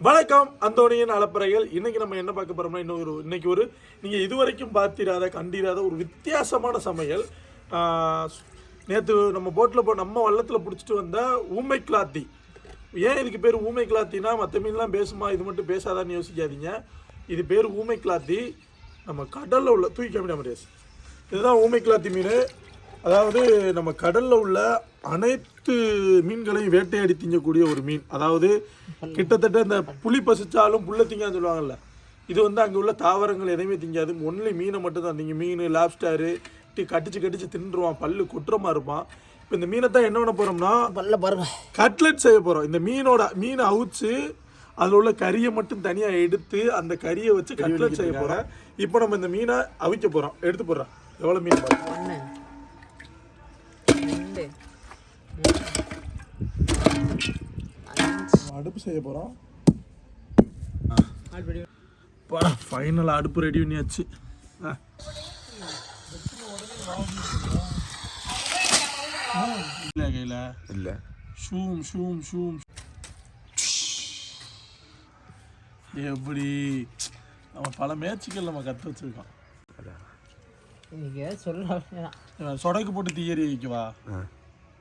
வணக்கம் அந்தோனியின் அலப்பறைகள் இன்னைக்கு நம்ம என்ன பார்க்க போறோம்னா இன்னும் ஒரு இன்னைக்கு ஒரு நீங்க இதுவரைக்கும் பார்த்திராத கண்டிராத ஒரு வித்தியாசமான சமையல். நேற்று நம்ம போட்டில் போ நம்ம வள்ளத்தில் பிடிச்சிட்டு வந்த ஊமை கிளாத்தி. ஏன் இதுக்கு பேர் ஊமை கிளாத்தினா மற்ற மீன்லாம் பேசுமா இது மட்டும் பேசாதான்னு யோசிக்காதீங்க. இது பேர் ஊமை கிளாத்தி. நம்ம கடலில் உள்ள தூக்கி காமிடா முடியாது இதுதான் ஊமை கிளாத்தி மீன். அதாவது நம்ம கடலில் உள்ள அனைத்து மீன்களையும் வேட்டையாடி திங்கக்கூடிய ஒரு மீன். அதாவது கிட்டத்தட்ட இந்த புலி பசிச்சாலும் புல்ல திங்கான்னு சொல்லுவாங்கல்ல. இது வந்து அங்கே உள்ள தாவரங்கள் எதையுமே திங்காது. ஒன்லி மீனை மட்டும் தான் திங்க மீன் லாப்ஸ்டாரு கடிச்சு கடிச்சு தின்றுவான் பல்லு கொட்டுறமா இருப்பான். இப்போ இந்த மீனை தான் என்ன பண்ண போறோம்னா பல்ல பாருங்க. கட்லெட் செய்ய போறோம். இந்த மீனோட மீனை அவிச்சு அதில் உள்ள கறியை மட்டும் தனியாக எடுத்து அந்த கறியை வச்சு கட்லெட் செய்ய போறோம். இப்போ நம்ம இந்த மீனை அவிக்க போறோம். எடுத்து போடுறோம். எவ்வளோ மீன் பாருங்க. அடுப்பு செய்ய போறோம். ஆல்ரெடி படம் ஃபைனல் அடுப்பு ரெடி பண்ணியாச்சு. ஆ. இல்ல கையில? இல்ல. ஷூம் ஷூம் ஷூம். எப்படி? நம்ம பல மேட்சுகள் நம்ம கற்று வச்சிருக்கோம். சொல்ல சொடக்கு போட்டு தீயறி வைக்கவா.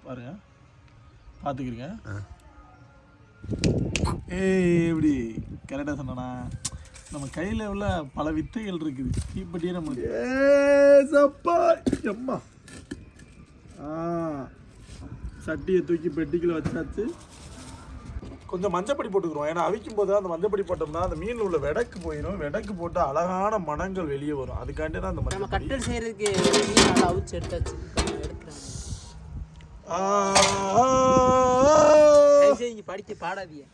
பாருங்க. பார்த்துக்கிறீங்க ஏய் எப்படி? கரெக்டாக சொன்னனா? நம்ம கையில் உள்ள பல வித்தைகள் இருக்குது. தீப்பெட்டியே நம்மளுக்கு. ஏப்பா எம்மா. ஆ. சட்டியை தூக்கி பெட்டிக்குள்ள வச்சாச்சு. கொஞ்சம் மஞ்சப்பொடி போட்டுக்கிறோம். ஏன்னா அவிக்கும் போது அந்த மஞ்சப்பொடி போட்டோம்னா அந்த மீனில் உள்ள வெடக்கு போயிடும் வெடக்கு போட்டு அழகான மணங்கள் வெளியே வரும். அதுக்காண்டி தான் அந்த நம்ம மஞ்சள் கட்டல் செய்யறதுக்கு அவிச்சு எடுத்தாச்சு. இங்க படிக்க பாடாதீங்க.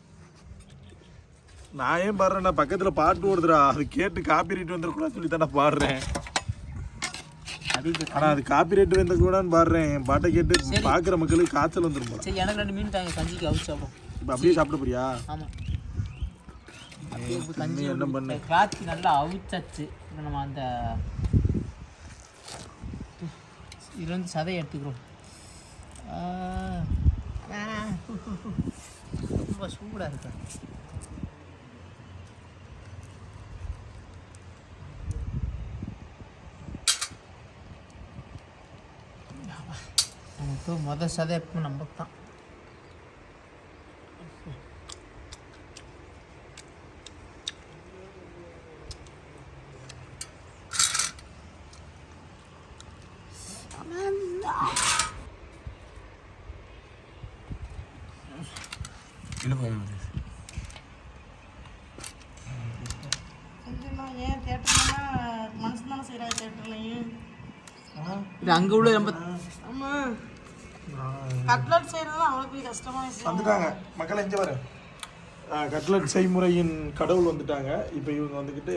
நான் ஏன் பாடுறேன் பக்கத்துல பாட்டு ஓடுதுடா. அது கேட்டு காப்பி ரைட் வந்துடக்கூடாது சொல்லி தானே பாடுறேன். அது இப்ப- ஆனா அது காப்பி ரைட் வந்துடக்கூடாதுன்னு பாடுறேன். என் பாட்டை கேட்டு பாக்குற மக்களுக்கு காய்ச்சல் வந்துடும் சரி எனக்கு ரெண்டு மீன் தாங்க. கஞ்சிக்கு அவிச்சு சாப்பிடும் இப்போ அப்படியே சாப்பிட போறியா? ஆமா. கஞ்சி என்ன பண்ணு? கிளாத்தி நல்லா அவிச்சாச்சு. இப்போ நம்ம அந்த இது வந்து சதையை எடுத்துக்கிறோம். ரொம்ப சூடாக இருக்கு. நமக்கு மொதல் சதை எப்போ நம்ம தான் இல்ல போய் செஞ்சிடலாம் ஏன் தேட்டர்னா மனசு தானே செய்கிறாங்க தேட்டர்லையும் இது அங்கே உள்ள நம்ம ஆமாம் கட்லட் செய்கிறது அவ்வளோ பெரிய விஷயம் வந்துட்டாங்க. மக்களை இங்க வர கட்லட் செய்முறையின் கடவுள் வந்துட்டாங்க. இப்போ இவங்க வந்துக்கிட்டு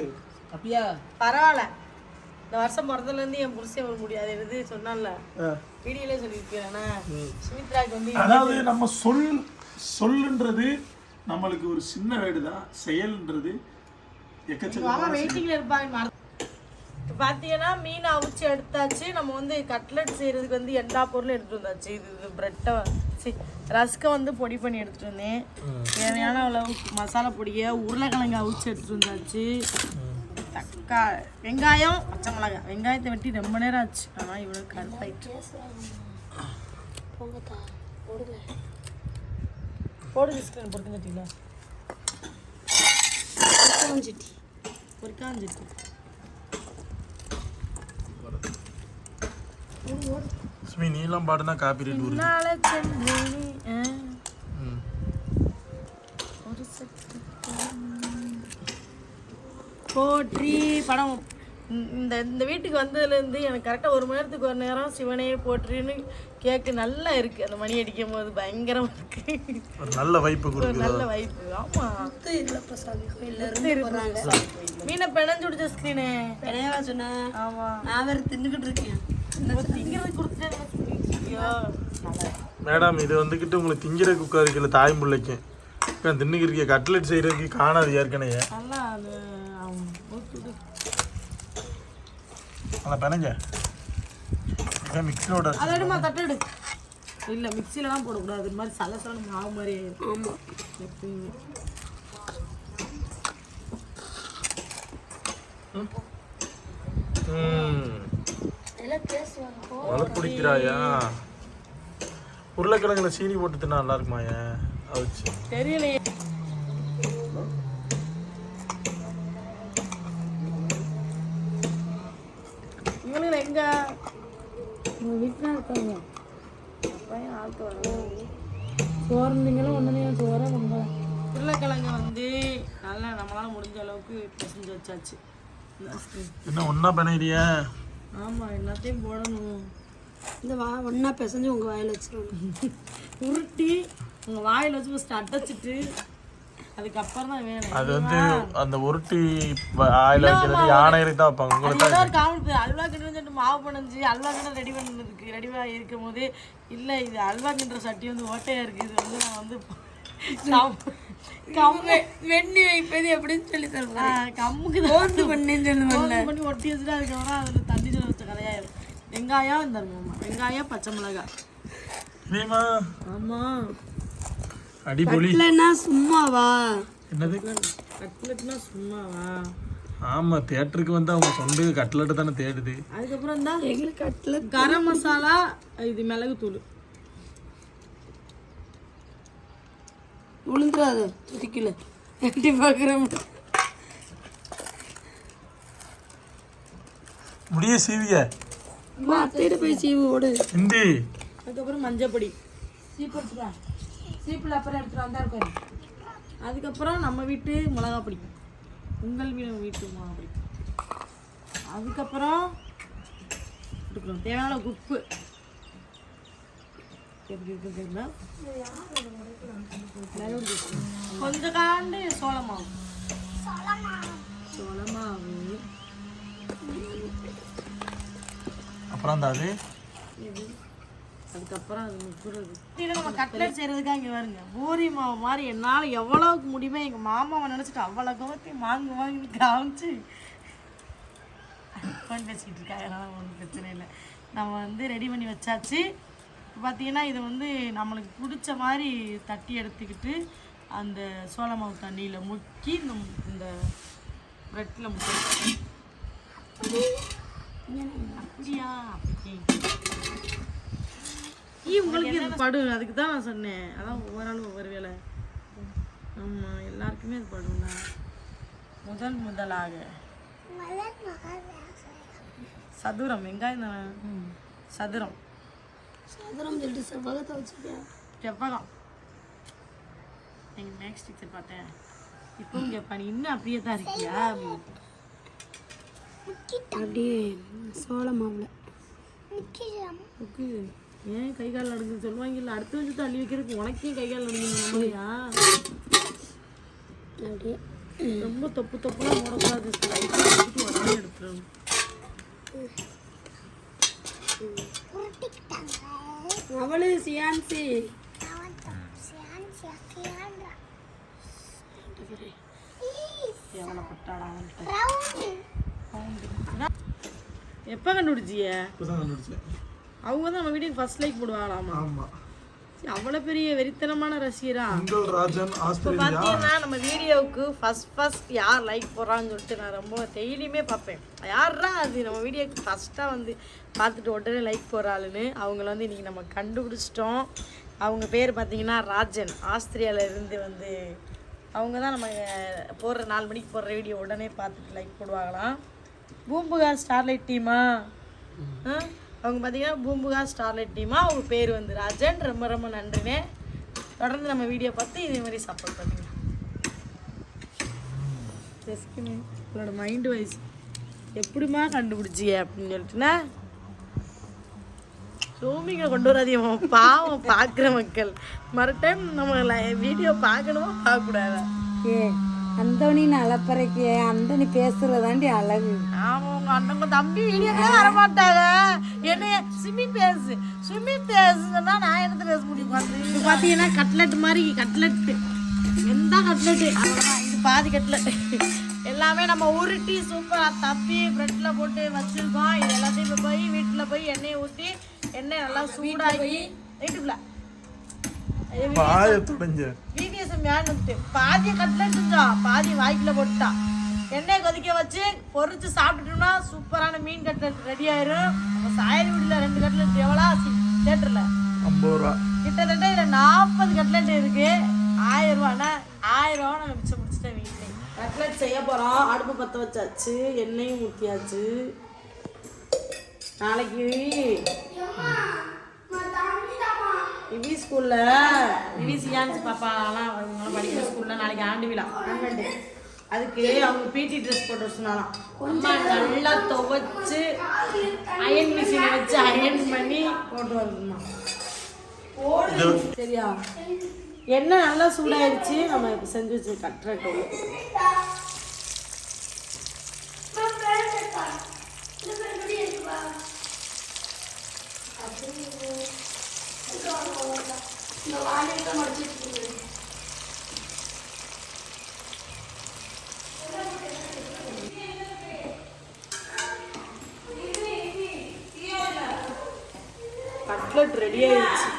அப்படியா பரவாயில்ல. இந்த வருஷம் பிறந்ததுலேருந்து என் புருஷன் வர முடியாது. எது சொன்னால வீடியோலே சொல்லியிருக்கேன் சுமித்ராக்கு வந்து அதாவது நம்ம சொல் சொல்லுன்றது நம்மளுக்கு ஒரு சின்ன வேடு தான் செயல்ன்றது மாமா எக்கச்சக்கமான வெயிட்டிங்கில் இருப்பாங்க பார்த்தீங்கன்னா மீன் அவிச்சு எடுத்தாச்சு. நம்ம வந்து கட்லட் செய்கிறதுக்கு வந்து எல்லா பொருளும் எடுத்துட்டு வந்தாச்சு. இது இது ப்ரெட்டை சரி ரஸ்கை வந்து பொடி பண்ணி எடுத்துட்டு வந்தேன். தேவையான அளவு மசாலா பொடியை உருளைக்கிழங்கு அவிச்சு எடுத்துட்டு வந்தாச்சு. தக்கா வெங்காயம் பச்சை மிளகாய் வெங்காயத்தை வெட்டி ரொம்ப நேரம் ஆச்சு. ஆனால் இவ்வளோ கருப்பாயிட்டு. போடுங்க. சிஸ்டர் பொறுத்து கட்டிங்களா பொறிக்காஞ்சிட்டி பொறிக்காஞ்சிட்டி சுமி நீலாம் பாடுனா காப்பி ரேட் வருது போற்றி படம். இந்த- இந்த வீட்டுக்கு வந்ததுலேருந்து எனக்கு கரெக்டாக ஒரு மணி நேரத்துக்கு ஒரு நேரம் சிவனே போற்றின்னு கேக்கு நல்லா இருக்கு. அந்த மணி அடிக்கும் போது பயங்கரமா இருக்கு. ஒரு நல்ல வைப்பு ஒரு கொடுக்குது. நல்ல வைப்பு ஆமா. மீனை பிணைஞ்சு விடுச்ச ஸ்கிரீனு விளையாட சொன்னேன் ஆமா. நான் வேற தின்னுக்கிட்டு இருக்கேன். மேடம் இது வந்துக்கிட்டு உங்களுக்கு திங்கிற குக்கா இருக்குல்ல தாய் இப்போ தின்னுக்கிறிய கட்லெட் செய்கிறதுக்கு காணாது ஏற்கனவே. நல்லா பெனஞ்ச மிக்ஸியோட அதோடமா தட்டெடு இல்லை மிக்சிலலாம் போடக்கூடாது. இது மாதிரி சலசலம் ஆகும் மாதிரி ஆமாம் ம். மழை பிடிக்கிறாயா? உருளைக்கிழங்குல சீனி போட்டு தின்னா நல்லா இருக்குமாயா அவிச்சு. தெரியலையே. இவனுங்க எங்க? வீட்டில் இருக்காங்க. பையன் ஆள்க்கு வரணும் சோறு நீங்களும் ஒன்றுமே சோறாக கொண்டு உருளைக்கிழங்க வந்து நல்லா நம்மளால முடிஞ்ச அளவுக்கு பிசைஞ்சு வச்சாச்சு. என்ன ஒன்றா பண்ணிடுறிய ஆமா எல்லாத்தையும் போடணும். இந்த வா ஒன்றா பிசைஞ்சு உங்கள் வாயில் வச்சிருவாங்க உருட்டி உங்க வாயில வச்சு ஃபஸ்ட் அடைச்சிட்டு அதுக்கப்புறம் தான் அது வந்து அந்த உருட்டி ஆயில் வைக்கிறது யானைகளுக்கு தான் வைப்பாங்க அது உங்களுக்கு ஏதோ ஒரு காமெடி அல்வா கிண்டு சொல்லிட்டு மாவு பண்ணஞ்சு அல்வா கிண்ட ரெடி பண்ணதுக்கு ரெடிவா இருக்கும் போது இல்ல இது அல்வா கிண்டுற சட்டி வந்து ஓட்டையா இருக்கு இது வந்து நான் வந்து வெண்ணி வைப்பது எப்படின்னு சொல்லி தருவாங்க. கம்முக்கு ஓட்டு பண்ணின்னு சொல்லுவாங்க பண்ணி ஒட்டி வச்சுட்டு அதுக்கப்புறம் அதில் தண்ணி வெங்காயம் இந்த வெங்காயம் பச்சை மிளகாய். நீமா ஆமா. அடிபொலி இல்லைன்னா சும்மாவா? என்னது? கட்லெட்னா சும்மாவா? ஆமா தியேட்டருக்கு வந்து அவங்க சொந்த கட்லெட்டு தானே தேடுது. அதுக்கப்புறம் தான் எங்களுக்கு கட்டில் கரம் மசாலா இது மிளகு தூள் விழுந்துடாது துதிக்கல எட்டி பார்க்குறேன் முடிய சீவிய. அத்தையிட்ட போய் சீவு ஓடு. ஹிந்தி அதுக்கப்புறம் மஞ்சப்பொடி. சீப்பு எடுத்துக்கா சீப்பில் அப்புறம் எடுத்துட்டு வந்தா இருக்காரு அதுக்கப்புறம் நம்ம வீட்டு மிளகா பொடி. உங்கள் வீடு வீட்டு மிளகா பொடி. அதுக்கப்புறம் கொடுக்குறோம் தேவையான உப்பு. எப்படி இருக்கு தெரியல. கொஞ்ச காண்டு சோள அப்புறம் அந்த அது? அதுக்கப்புறம் அது முக்குறது இல்லை நம்ம கட்லெட் செய்கிறதுக்காக இங்கே வருங்க பூரி மாவு மாதிரி என்னால் எவ்வளோக்கு முடியுமோ எங்கள் மாமாவை நினச்சிட்டு அவ்வளோ கோவத்தையும் வாங்க வாங்கி காமிச்சு ஃபோன் பேசிக்கிட்டு இருக்காங்க. அதனால் ஒன்றும் பிரச்சனை இல்லை. நம்ம வந்து ரெடி பண்ணி வச்சாச்சு. இப்போ பார்த்தீங்கன்னா இது வந்து நம்மளுக்கு பிடிச்ச மாதிரி தட்டி எடுத்துக்கிட்டு அந்த சோள மாவு தண்ணியில் முக்கி இந்த இந்த ப்ரெட்டில் முக்கி அப்படியா ஈ உங்களுக்கு இது படு அதுக்கு தான் நான் சொன்னேன். அதான் ஒவ்வொரு ஆளும் ஒவ்வொரு வேலை. ஆமாம் எல்லாருக்குமே அது படும்ல முதல் முதலாக. சதுரம். வெங்காயம் சதுரம். சதுரம் சொல்லிட்டு செவ்வகத்தை வச்சுருக்கேன் செவ்வகம் எங்கள் மேக்ஸ் டீச்சர் பார்த்தேன். இப்பவும் கேட்பா நீ இன்னும் அப்படியே தான் இருக்கியா? அப்படியே சோள மாவில் ஏன் கை கால் நடுங்குது? சொல்லுவாங்கல்ல அடுத்த வச்சு தள்ளி வைக்கிறதுக்கு உனக்கே கை கால் நடுங்குது நம்மளையா அப்படியே. ரொம்ப தொப்பு தொப்புலாம் போடக்கூடாது. உடனே எடுத்துடணும். அவளு சியான்சி. கேவலப்பட்டாடா எப்போ கண்டுபிடிச்சிய? அவங்க தான் நம்ம வீடியோக்கு ஃபர்ஸ்ட் லைக் போடுவாங்களாமா? ஆமா. சரி, அவ்வளோ பெரிய வெறித்தனமான ரசிகரா? பார்த்தீங்கன்னா நம்ம வீடியோவுக்கு ஃபர்ஸ்ட் ஃபர்ஸ்ட் யார் லைக் போடுறான்னு சொல்லிட்டு நான் ரொம்ப டெய்லியுமே பார்ப்பேன். யாரா அது? நம்ம வீடியோக்கு ஃபஸ்ட்டாக வந்து பார்த்துட்டு உடனே லைக் போடுறாளுன்னு அவங்கள வந்து இன்றைக்கி நம்ம கண்டுபிடிச்சிட்டோம். அவங்க பேர் பார்த்தீங்கன்னா ராஜன். ஆஸ்திரேலியால இருந்து வந்து அவங்க தான் நம்ம போடுற நாலு மணிக்கு போடுற வீடியோ உடனே பார்த்துட்டு லைக் போடுவாங்களாம். பூம்புகா ஸ்டார்லைட் டீமா ஆ? அவங்க பார்த்தீங்கன்னா பூம்புகா ஸ்டார்லைட் டீமா அவங்க பேர் வந்து ராஜன். ரொம்ப ரொம்ப நன்றினே தொடர்ந்து நம்ம வீடியோ பார்த்து இதே மாதிரி சப்போர்ட் பண்ணுங்க ஜஸ்கினு உங்களோட மைண்ட் வைஸ் எப்படிம்மா கண்டுபிடிச்சிய அப்படின்னு சொல்லிட்டுனா சோமிங்க கொண்டு வராதீங்க பாவம் பார்க்குற மக்கள். மறு டைம் நம்ம வீடியோ பார்க்கணுமா? பார்க்கக்கூடாதா? ஏ அந்தோனி அலப்பறைக்கு அந்தனி பேசுகிறதாண்டி அழகு. ஆமா உங்க அண்ணன் உங்க தம்பி வீடியோக்கே வர மாட்டாங்க. என்னைய சுமி பேசு சுமி பேசுன்னா நான் என்னத்த பேச முடியும் இப்போ பார்த்தீங்கன்னா கட்லெட் மாதிரி கட்லெட் எந்த கட்லெட்டு இது பாதி கட்லெட் எல்லாமே நம்ம உருட்டி சூப்பராக தப்பி ப்ரெட்டில் போட்டு வச்சுருக்கோம். இது எல்லாத்தையும் இப்போ போய் வீட்டில் போய் எண்ணெயை ஊற்றி எண்ணெய் நல்லா சூடாகி வீட்டுக்குள்ள. மேனுட்டு பாதி கட்லெட் பாதி வாய்க்குள்ள போட்டுட்டான் எண்ணெய் கொதி கொதிக்க வச்சு பொரிச்சு சாப்பிட்டுட்டோம்னா சூப்பரான மீன் கட்லெட் ரெடி ஆயிரும். நம்ம சாயல் வீட்டில் ரெண்டு கட்லெட் எவ்வளோ தேட்டரில் ஐம்பது ரூபா. கிட்டத்தட்ட இதில் நாற்பது கட்லெட் இருக்கு. ஆயிரம் ரூபானா ஆயிரம் ரூபா நாங்கள் மிச்சம் முடிச்சிட்டேன் வீட்டில் கட்லெட் செய்ய போகிறோம் அடுப்பு பற்ற வச்சாச்சு. எண்ணெயும் ஊற்றியாச்சு நாளைக்கு விவி ஸ்கூலில் விவி சியான்ஸ் பாப்பாலாம் படிக்கிற ஸ்கூலில் நாளைக்கு ஆண்டு விழா. ஆனுவல் டே அதுக்கு அவங்க பிடி ட்ரெஸ் போட்டு சொன்னாலாம். அம்மா நல்லா துவைச்சு அயன் மிஷினை வச்சு அயன் பண்ணி போட்டு வரணுமா சரியா? எண்ணெய் நல்லா சூடாயிருச்சு. நம்ம இப்போ செஞ்சு வச்சு கட்லெட் உள்ள போட்டுருவோம். கட்லெட் ரெடி ஆயிடுச்சு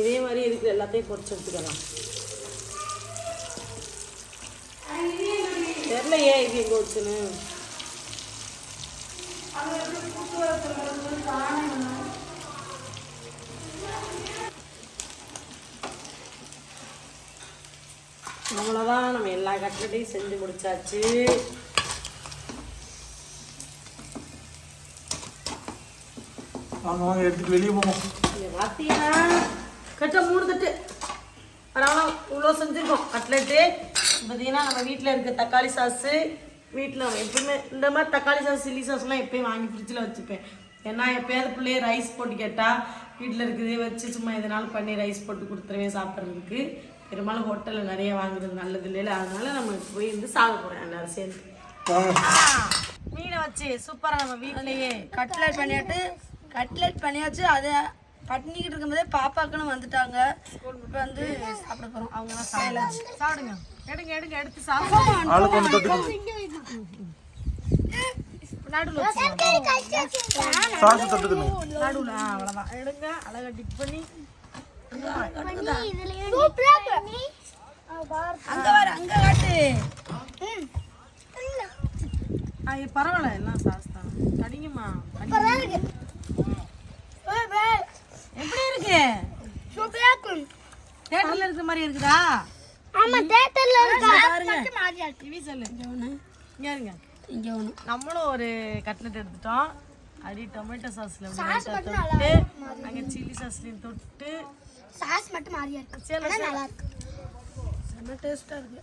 இதே மாதிரி இருக்கிற எல்லாத்தையும் பொறிச்சு எடுத்துக்கலாம். தெரில ஏன் இது எங்க வச்சுன்னு. அவ்வளோதான் நம்ம எல்லா கட்லெட்டையும் செஞ்சு முடிச்சாச்சு. வாங்க வாங்க எடுத்துட்டு வெளியே போவோம். இங்க பார்த்தீங்கன்னா கட்ட மூணு தட்டு. பரவாயில்ல இவ்வளோ செஞ்சுருக்கோம். கட்லெட்டு பார்த்தீங்கன்னா நம்ம வீட்டில் இருக்க தக்காளி சாஸு வீட்டில் எப்பவுமே இந்த மாதிரி தக்காளி சாஸ் சில்லி சாஸ்லாம் எப்பயும் வாங்கி ஃப்ரிட்ஜில் வச்சுப்பேன். ஏன்னா எப்பயாவது பிள்ளைய ரைஸ் போட்டு கேட்டால் வீட்டில் இருக்கிறதே வச்சு சும்மா எதனாலும் பண்ணி ரைஸ் போட்டு கொடுத்துருவேன் சாப்பிட்றதுக்கு. பெரும்பாலும் ஹோட்டலில் நிறைய வாங்குறது நல்லது இல்லைல்ல? அதனால நம்ம போய் இருந்து சாப்பிட போகிறோம் எல்லாரும் சேர்ந்து. மீனை வச்சு சூப்பராக நம்ம வீட்டிலேயே கட்லெட் பண்ணிட்டு கட்லெட் பண்ணியாச்சு அதை பட்னிக்கிட்டு இருக்கும்போதே பாப்பாக்குன்னு வந்துட்டாங்க. இப்போ வந்து சாப்பிட போகிறோம் அவங்க சாப்பிடுங்க. எடுங்க எடுங்க எடுத்து சாப்பிடுங்க. தொட்டுக்கணும். நடுவில் நடுவில் அவ்வளோதான் எடுங்க அழகா டிப் பண்ணி அங்க வர அங்க காட்டு. இது பரவாயில்ல எல்லாம் சாஸ் தான் கடிங்கம்மா கடிங்க. எப்படி இருக்கு? தேட்டர்ல இருக்கிற மாதிரி இருக்குதா? பாருங்க. டிவி சொல்லு. இங்க இருங்க. இங்க ஒன்று நம்மளும் ஒரு கட்லெட் எடுத்துட்டோம். அடி டொமேட்டோ சாஸ்ல தொட்டு அங்க சில்லி சாஸ்லயும் தொட்டு சாஸ் மட்டும் மாறியா இருக்கு. சரி நல்லா இருக்கு செம்ம டேஸ்டா இருக்கு.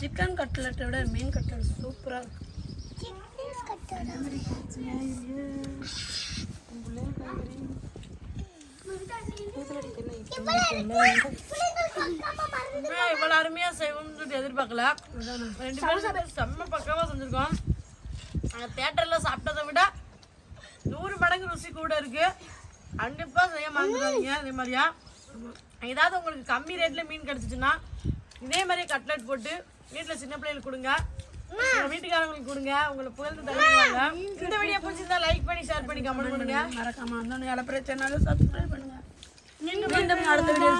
சிக்கன் கட்லெட்டை விட மீன் கட்லெட் சூப்பரா இருக்கு. இவ்வளவு அருமையா செய்வோம்னு எதிர்பார்க்கல. ரெண்டு பேரும் செம்ம பக்காவா செஞ்சிருக்கோம். நாங்கள் தேட்டர்ல சாப்பிட்டதை விட நூறு மடங்கு ருசி கூட இருக்கு. கண்டிப்பா செய்ய மறந்துடாதீங்க அதே மாதிரியா? ஏதாவது உங்களுக்கு கம்மி ரேட்ல மீன் கிடைச்சிச்சுன்னா இதே மாதிரியே கட்லெட் போட்டு வீட்டுல சின்ன பிள்ளைகளுக்கு கொடுங்க. வீட்டுக்காரங்களுக்கு கொடுங்க. உங்களை புகழ்ந்து தருவாங்க. இந்த வீடியோ பிடிச்சிருந்தா லைக் பண்ணி ஷேர் பண்ணி கமெண்ட் பண்ணுங்க. மறக்காம அந்த பிரச்சனை சேனலை சப்ஸ்கிரைப் மீண்டும் அடுத்த வீடியோ